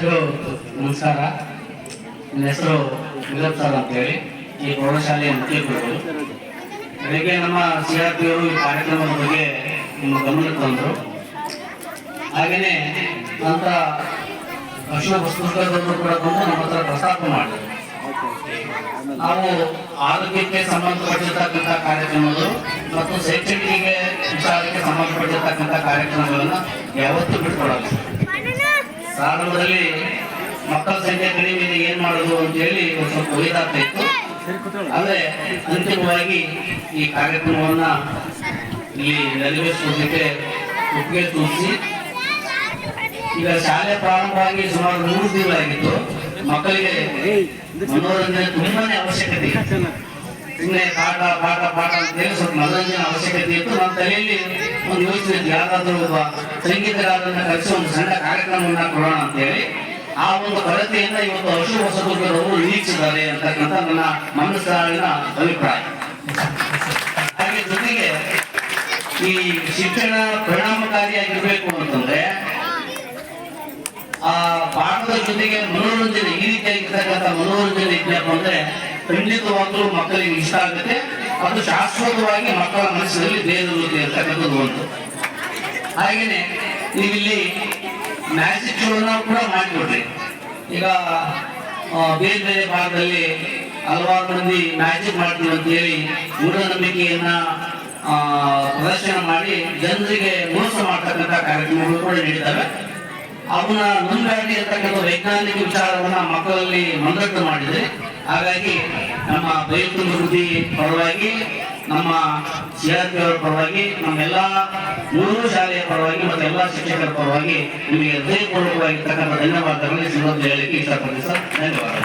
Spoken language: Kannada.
ವಿದ್ಯಾರ್ಥಿಗಳು ನಮಸ್ಕಾರ ನನ್ನ ಹೆಸರು ವಿನೋದ್ ಸರ್ ಅಂತೇಳಿ. ಈ ಪ್ರೌಢಶಾಲೆಯ ಮುಖ್ಯಗಳು ಬೆಳಗ್ಗೆ ನಮ್ಮ ಸಿ ಆರ್ ಪಿ ಈ ಕಾರ್ಯಕ್ರಮದ ಬಗ್ಗೆ ನಿಮ್ಮ ಗಮನಕ್ಕೆ ತಂದರು. ಹಾಗೆಯೇ ನಂತರ ಅಶೋಕ ಪುಸ್ತಕದವರು ಕೂಡ ಬಂದು ನಮ್ಮ ಹತ್ರ ಪ್ರಸ್ತಾಪ ಮಾಡಿದರು. ನಾವು ಆರೋಗ್ಯಕ್ಕೆ ಸಂಬಂಧಪಟ್ಟಿರ್ತಕ್ಕಂಥ ಕಾರ್ಯಕ್ರಮಗಳು ಮತ್ತು ಶೈಕ್ಷಣಿಕ ವಿಚಾರಕ್ಕೆ ಸಂಬಂಧಪಟ್ಟಿರ್ತಕ್ಕಂಥ ಕಾರ್ಯಕ್ರಮಗಳನ್ನು ಯಾವತ್ತೂ ಬಿಟ್ಕೊಡಲ್ಲ. ಪ್ರಾರಂಭದಲ್ಲಿ ಮಕ್ಕಳ ಸಂಖ್ಯೆ ಕಡಿಮೆ ಇದೆ, ಏನ್ ಮಾಡೋದು ಅಂತ ಹೇಳಿ ಸ್ವಲ್ಪ ಒಯ್ದಾಗ್ತಾ ಇತ್ತು. ಆದ್ರೆ ಅಂತಿಮವಾಗಿ ಈ ಕಾರ್ಯಕ್ರಮವನ್ನ ಇಲ್ಲಿ ನೆರವೇರಿಸೋದಕ್ಕೆ ಒಪ್ಪಿಗೆ ತೋರಿಸಿ, ಈಗ ಶಾಲೆ ಪ್ರಾರಂಭವಾಗಿ ಸುಮಾರು ಮೂರು ತಿಂಗಳಾಗಿತ್ತು. ಮಕ್ಕಳಿಗೆ ಮನೋರಂಜನೆ ತುಂಬಾನೇ ಅವಶ್ಯಕತೆ ಸುಮ್ಮನೆ ಪಾಠ ಪಾಠ ಪಾಠ ಅಂತ ಹೇಳಿ ಸ್ವಲ್ಪ ಮನೋರಂಜನೆ ಅವಶ್ಯಕತೆ ಇತ್ತು. ನಮ್ಮ ತಲೆಯಲ್ಲಿ ಒಂದು ಯೋಚನೆ ಯಾರಾದರೂ ಒಬ್ಬ ಸಂಗೀತಗಾರರನ್ನ ಕರೆಸಿ ಒಂದು ಸಣ್ಣ ಕಾರ್ಯಕ್ರಮವನ್ನ ಕೊಡೋಣ ಅಂತ ಹೇಳಿ ಆ ಒಂದು ಕೊರತೆಯನ್ನ ಇವತ್ತು ಹಸು ಹೊಸದುರ್ಗದವರು ನಿರೀಕ್ಷಿಸಿದ್ದಾರೆ ಅಂತಕ್ಕಂಥ ನನ್ನ ಮನಸ್ಸಿನ ಅಭಿಪ್ರಾಯ. ಹಾಗೆ ಜೊತೆಗೆ ಈ ಶಿಕ್ಷಣ ಪರಿಣಾಮಕಾರಿಯಾಗಿರ್ಬೇಕು ಅಂತಂದ್ರೆ, ಆ ಪಾಠದ ಜೊತೆಗೆ ಮನೋರಂಜನೆ, ಈ ರೀತಿಯಾಗಿರ್ತಕ್ಕಂಥ ಮನೋರಂಜನೆ ಇದ್ಯಪ್ಪ ಅಂದ್ರೆ ಖಂಡಿತವಾಗ್ಲೂ ಮಕ್ಕಳಿಗೆ ಇಷ್ಟ ಆಗುತ್ತೆ. ಅದು ಶಾಶ್ವತವಾಗಿ ಮಕ್ಕಳ ಮನಸ್ಸಿನಲ್ಲಿ ಬೇರೂರುತ್ತೆ ಅಂತಕ್ಕಂಥದ್ದು ಒಂದು. ಹಾಗೇನೆ, ನೀವಿಲ್ಲಿ ಮ್ಯಾಜಿಕ್ ಶೋನ ಕೂಡ ಮಾಡಿಕೊಡ್ರಿ. ಈಗ ಬೇರೆ ಬೇರೆ ಭಾಗದಲ್ಲಿ ಹಲವಾರು ಮಂದಿ ಮ್ಯಾಜಿಕ್ ಮಾಡ್ತೀವಿ ಅಂತ ಹೇಳಿ ಮೂಢನಂಬಿಕೆಯನ್ನ ಪ್ರದರ್ಶನ ಮಾಡಿ ಜನರಿಗೆ ಮೋಸ ಮಾಡ್ತಕ್ಕಂಥ ಕಾರ್ಯಕ್ರಮಗಳು ಕೂಡ ನೀಡಿದ್ದಾವೆ. ಅವನ ಮುಂದಾಗಿ ಅಂತಕ್ಕಂಥ ವೈಜ್ಞಾನಿಕ ವಿಚಾರವನ್ನ ಮಕ್ಕಳಲ್ಲಿ ಮಂದಟ್ಟು ಮಾಡಿದ್ರೆ. ಹಾಗಾಗಿ ನಮ್ಮ ಬೈಕ್ ವೃದ್ಧಿ ಪರವಾಗಿ ನಮ್ಮ ಅವರ ಪರವಾಗಿ, ನಮ್ಮೆಲ್ಲ ಮೂರು ಶಾಲೆಯ ಪರವಾಗಿ ಮತ್ತು ಎಲ್ಲ ಶಿಕ್ಷಕರ ಪರವಾಗಿ ನಿಮಗೆ ಹೃದಯಪೂರ್ವಕವಾಗಿರ್ತಕ್ಕಂಥ ಧನ್ಯವಾದಗಳನ್ನು ಸಂದರ್ಭದಲ್ಲಿ ಹೇಳಲಿಕ್ಕೆ ಇಷ್ಟಪಡ್ತೀನಿ ಸರ್. ಧನ್ಯವಾದ